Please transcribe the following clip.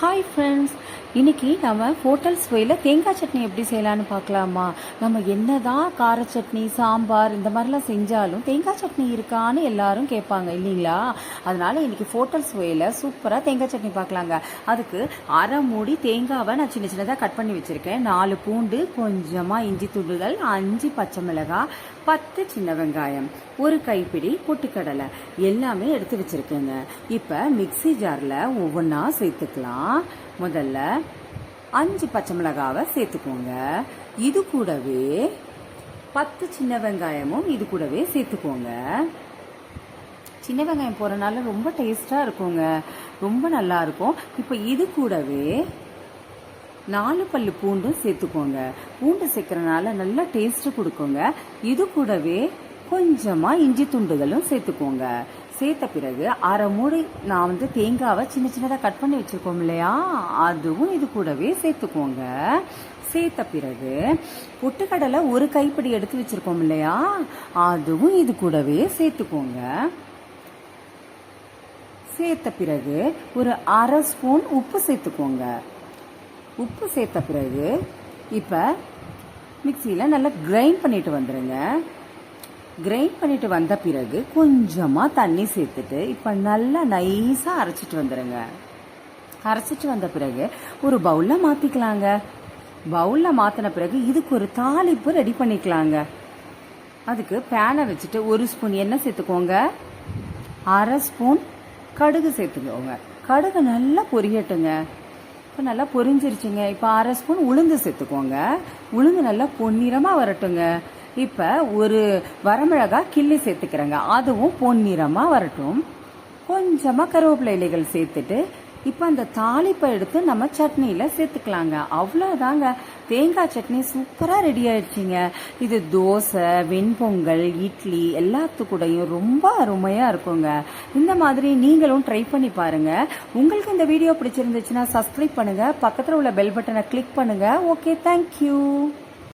Hi friends இன்னைக்கு நம்ம hotel சுவையில் தேங்காய் சட்னி எப்படி செய்யலாம்னு பார்க்கலாமா? நம்ம என்னதான் கார சட்னி சாம்பார் இந்த மாதிரிலாம் செஞ்சாலும் தேங்காய் சட்னி இருக்கான்னு எல்லாரும் கேட்பாங்க இல்லைங்களா? அதனால இன்னைக்கு ஹோட்டல் சுவையில் சூப்பராக தேங்காய் சட்னி பார்க்கலாங்க. அதுக்கு அரை மூடி தேங்காவை நான் சின்ன சின்னதாக கட் பண்ணி வச்சுருக்கேன். நாலு பூண்டு கொஞ்சமாக இஞ்சி துண்டுகள் அஞ்சு பச்சை மிளகாய் பத்து சின்ன வெங்காயம் ஒரு கைப்பிடி பொட்டுக்கடலை எல்லாமே எடுத்து வச்சிருக்கேங்க. இப்போ மிக்ஸி ஜாரில் ஒவ்வொன்றா சேர்த்துக்கலாம். முதல்ல அஞ்சு பச்சை மிளகாவை சேர்த்துக்கோங்க. இது கூடவே பத்து சின்ன வெங்காயமும் இது கூடவே சேர்த்துக்கோங்க. சின்ன வெங்காயம் போகிறனால ரொம்ப டேஸ்ட்டாக இருக்குங்க. ரொம்ப நல்லா இருக்கும். இப்போ இது கூடவே நாலு பல்லு பூண்டும் சேர்த்துக்கோங்க. பூண்டு சேர்க்கறனால நல்லா டேஸ்ட்டு கொடுக்குங்க. இது கூடவே கொஞ்சமாக இஞ்சி துண்டுகளும் சேர்த்துக்கோங்க. சேர்த்த பிறகு அரை மூடி நான் வந்து தேங்காவை சின்ன சின்னதாக கட் பண்ணி வச்சுருக்கோம் இல்லையா? அதுவும் இது கூடவே சேர்த்துக்கோங்க. சேர்த்த பிறகு பொட்டுக்கடலை ஒரு கைப்பிடி எடுத்து வச்சுருக்கோம் இல்லையா? அதுவும் இது கூடவே சேர்த்துக்கோங்க. சேர்த்த பிறகு ஒரு அரை ஸ்பூன் உப்பு சேர்த்துக்கோங்க. உப்பு சேர்த்த பிறகு இப்போ மிக்சியில் நல்லா கிரைண்ட் பண்ணிட்டு வந்துடுங்க கிரைண்ட் பண்ணிட்டு வந்த பிறகு கொஞ்சமாக தண்ணி சேர்த்துட்டு இப்போ நல்லா நைஸாக அரைச்சிட்டு வந்துடுங்க அரைச்சிட்டு வந்த பிறகு ஒரு பவுலில் மாற்றிக்கலாங்க பவுலில் மாற்றின பிறகு இதுக்கு ஒரு தாளிப்பு ரெடி பண்ணிக்கலாங்க. அதுக்கு பேனை வச்சுட்டு ஒரு ஸ்பூன் எண்ணெய் சேர்த்துக்கோங்க. அரை ஸ்பூன் கடுகு சேர்த்துக்கோங்க. கடுகு நல்லா பொரியட்டுங்க. இப்போ நல்லா பொரிஞ்சிருச்சுங்க. இப்போ அரை ஸ்பூன் உளுந்து சேர்த்துக்கோங்க. உளுந்து நல்லா பொன்னிறமாக வரட்டுங்க. இப்போ ஒரு வரமிளகாய் கிள்ளி சேர்த்துக்கிறேங்க. அதுவும் பொன்னிறமாக வரட்டும். கொஞ்சமாக கருவேப்பிலை இலைகள் சேர்த்துட்டு இப்போ அந்த தாளிப்பை எடுத்து நம்ம சட்னியில் சேர்த்துக்கலாங்க. அவ்வளோதாங்க தேங்காய் சட்னி சூப்பராக ரெடி ஆயிடுச்சிங்க. இது தோசை வெண்பொங்கல் இட்லி எல்லாத்துக்கூடையும் ரொம்ப அருமையாக இருக்குங்க. இந்த மாதிரி நீங்களும் ட்ரை பண்ணி பாருங்கள் உங்களுக்கு இந்த வீடியோ பிடிச்சிருந்துச்சுன்னா சப்ஸ்கிரைப் பண்ணுங்கள் பக்கத்தில் உள்ள பெல் பட்டனை கிளிக் பண்ணுங்கள் ஓகே தேங்க்யூ